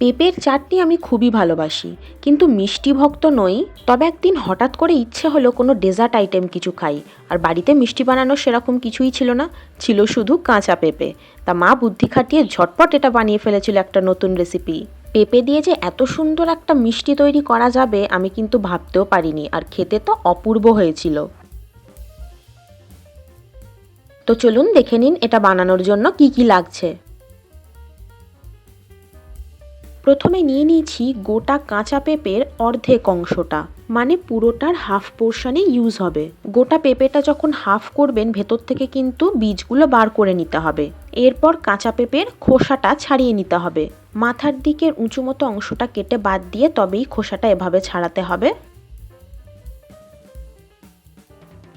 পেঁপের চাটনি আমি খুবই ভালোবাসি, কিন্তু মিষ্টি ভক্ত নই, তবে একদিন হঠাৎ করে ইচ্ছে হলো কোনো ডেজার্ট আইটেম কিছু খাই, আর বাড়িতে মিষ্টি বানানোর সেরকম কিছুই ছিল না, ছিল শুধু কাঁচা পেঁপে। তা মা বুদ্ধি খাটিয়ে ঝটপট এটা বানিয়ে ফেলেছিল একটা নতুন রেসিপি পেঁপে দিয়ে যে এত সুন্দর একটা মিষ্টি তৈরি করা যাবে, আমি কিন্তু ভাবতেও পারিনি, আর খেতে তো অপূর্ব হয়েছিল। তো চলুন দেখে নিন এটা বানানোর জন্য কি কি লাগছে। প্রথমে নিয়ে নিয়েছি গোটা কাঁচা পেঁপের অর্ধেক অংশটা। মানে পুরোটার হাফ পোর্শনে ইউজ হবে। গোটা পেঁপেটা যখন হাফ করবেন, ভেতর থেকে কিন্তু বীজগুলো বার করে নিতে হবে। এরপর কাঁচা পেঁপের খোসাটা ছাড়িয়ে নিতে হবে। মাথার দিকের উঁচু মতো অংশটা কেটে বাদ দিয়ে তবেই খোসাটা এভাবে ছাড়াতে হবে।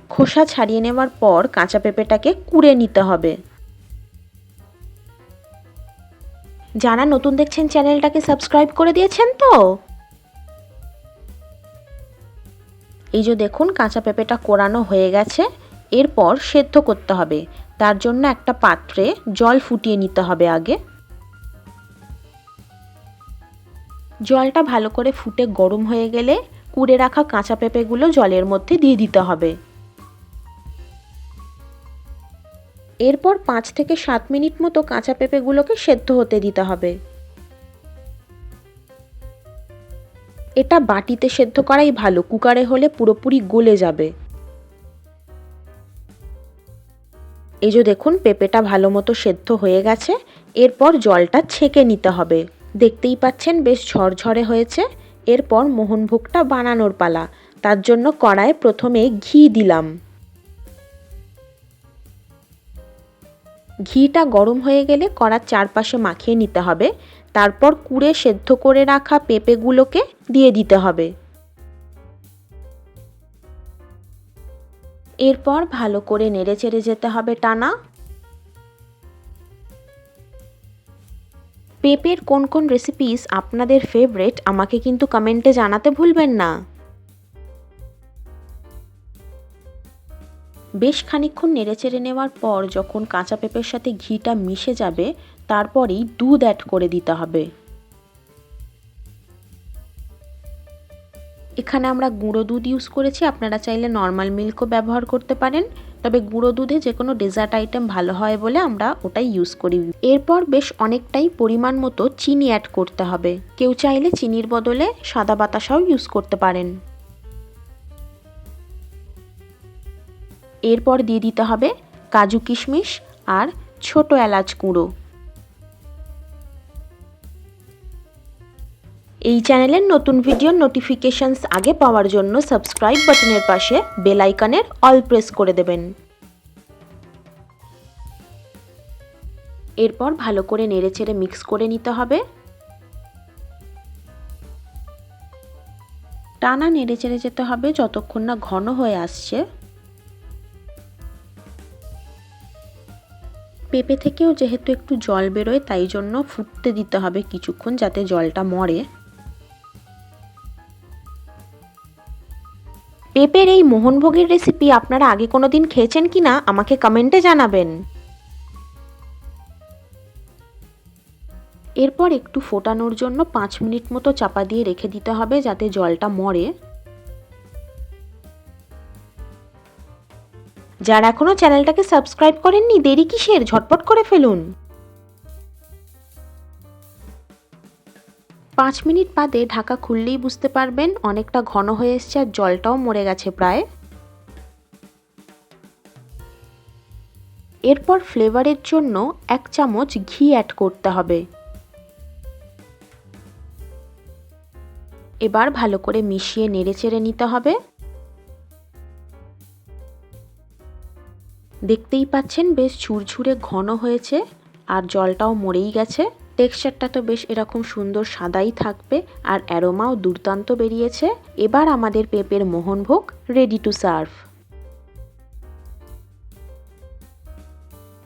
খোসা ছাড়িয়ে নেওয়ার পর কাঁচা পেঁপেটাকে কুড়ে নিতে হবে। যারা নতুন দেখছেন চ্যানেলটাকে সাবস্ক্রাইব করে দিয়েছেন তো? এই যে দেখুন, কাঁচা পেঁপেটা কোরানো হয়ে গেছে। এরপর সেদ্ধ করতে হবে। তার জন্য একটা পাত্রে জল ফুটিয়ে নিতে হবে আগে। জলটা ভালো করে ফুটে গরম হয়ে গেলে কুড়ে রাখা কাঁচা পেঁপেগুলো জলের মধ্যে দিয়ে দিতে হবে। এরপর পাঁচ থেকে সাত মিনিট মতো কাঁচা পেঁপেগুলোকে সেদ্ধ হতে দিতে হবে। এটা বাটিতে সেদ্ধ করাই ভালো, কুকারে হলে পুরোপুরি গলে যাবে। এই যে দেখুন, পেঁপেটা ভালো মতো সেদ্ধ হয়ে গেছে। এরপর জলটা ছেঁকে নিতে হবে। দেখতেই পাচ্ছেন, বেশ ঝরঝরে হয়েছে। এরপর মোহনভোগটা বানানোর পালা। তার জন্য কড়ায় প্রথমে ঘি দিলাম। ঘিটা গরম হয়ে গেলে কড়ার চারপাশে মাখিয়ে নিতে হবে। তারপর কুড়ে সেদ্ধ করে রাখা পেঁপেগুলোকে দিয়ে দিতে হবে। এরপর ভালো করে নেড়ে চেড়ে যেতে হবে টানা। পেঁপের কোন কোন রেসিপিস আপনাদের ফেভারেট আমাকে কিন্তু কমেন্টে জানাতে ভুলবেন না। বেশ খানিক্ষণ নেড়েচেড়ে নেওয়ার পর যখন কাঁচা পেঁপের সাথে ঘিটা মিশে যাবে, তারপরেই দুধ অ্যাড করে দিতে হবে। এখানে আমরা গুঁড়ো দুধ ইউজ করেছি, আপনারা চাইলে নর্মাল মিল্কও ব্যবহার করতে পারেন, তবে গুঁড়ো দুধে যে কোনো ডেজার্ট আইটেম ভালো হয় বলে আমরা ওটাই ইউজ করি। এরপর বেশ অনেকটাই পরিমাণ মতো চিনি অ্যাড করতে হবে। কেউ চাইলে চিনির বদলে সাদা বাতাসাও ইউজ করতে পারেন। এরপর দিয়ে দিতে হবে কাজু কিশমিশ আর ছোট এলাচ গুঁড়ো এই চ্যানেলের নতুন ভিডিওর নোটিফিকেশনস আগে পাওয়ার জন্য সাবস্ক্রাইব বাটনের পাশে বেল আইকনের অল প্রেস করে দেবেন। এরপর ভালো করে নেড়েচেড়ে মিক্স করে নিতে হবে। টানা নেড়ে নেড়েচেড়ে যেতে হবে যতক্ষণ না ঘন হয়ে আসছে। পেঁপে থেকেও যেহেতু একটু জল বেরোয়, তাই জন্য ফুটতে দিতে হবে কিছুক্ষণ যাতে জলটা মরে। পেঁপের এই মোহনভোগের রেসিপি আপনারা আগে কোনো দিন খেয়েছেন কি না আমাকে কমেন্টে জানাবেন। এরপর একটু ফোটানোর জন্য পাঁচ মিনিট মতো চাপা দিয়ে রেখে দিতে হবে যাতে জলটা মরে। যারা এখনও চ্যানেলটাকে সাবস্ক্রাইব করেননি, দেরি কিসের? ঝটপট করে ফেলুন। পাঁচ মিনিট বাদে ঢাকা খুললেই বুঝতে পারবেন অনেকটা ঘন হয়ে এসছে আর জলটাও মরে গেছে প্রায়। এরপর ফ্লেভারের জন্য এক চামচ ঘি অ্যাড করতে হবে। এবার ভালো করে মিশিয়ে নেড়ে চেড়ে নিতে হবে। দেখতেই পাচ্ছেন বেশ ঝুরঝুরে ঘন হয়েছে আর জলটাও মরেই গেছে। টেক্সচারটা তো বেশ এরকম সুন্দর সাদাই থাকবে আর অ্যারোমাও দুর্দান্ত বেরিয়েছে। এবার আমাদের পেঁপের মোহনভোগ রেডি টু সার্ভ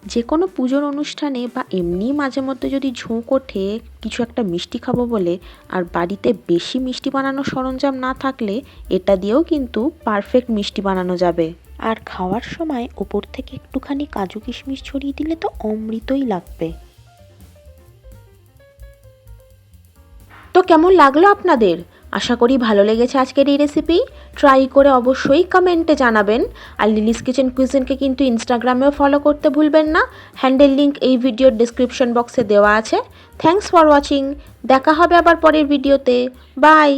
যে কোনো পুজোর অনুষ্ঠানে বা এমনি মাঝে মধ্যে যদি ঝোঁক ওঠে কিছু একটা মিষ্টি খাব বলে আর বাড়িতে বেশি মিষ্টি বানানোর সরঞ্জাম না থাকলে এটা দিয়েও কিন্তু পারফেক্ট মিষ্টি বানানো যাবে। আর খাওয়ার সময় ওপর থেকে একটুখানি কাজু কিশমিশ ছড়িয়ে দিলে তো অমৃতই লাগবে। তো কেমন লাগল আপনাদের? আশা করি ভালো লেগেছে আজকের এই রেসিপি ট্রাই করে অবশ্যই কমেন্টে জানাবেন। আর লিলিস কিচেন কুইজেনকে কিন্তু ইনস্টাগ্রামেও ফলো করতে ভুলবেন না। হ্যান্ডেল লিঙ্ক এই ভিডিওর ডিসক্রিপশন বক্সে দেওয়া আছে। থ্যাঙ্কস ফর ওয়াচিং দেখা হবে আবার পরের ভিডিওতে বাই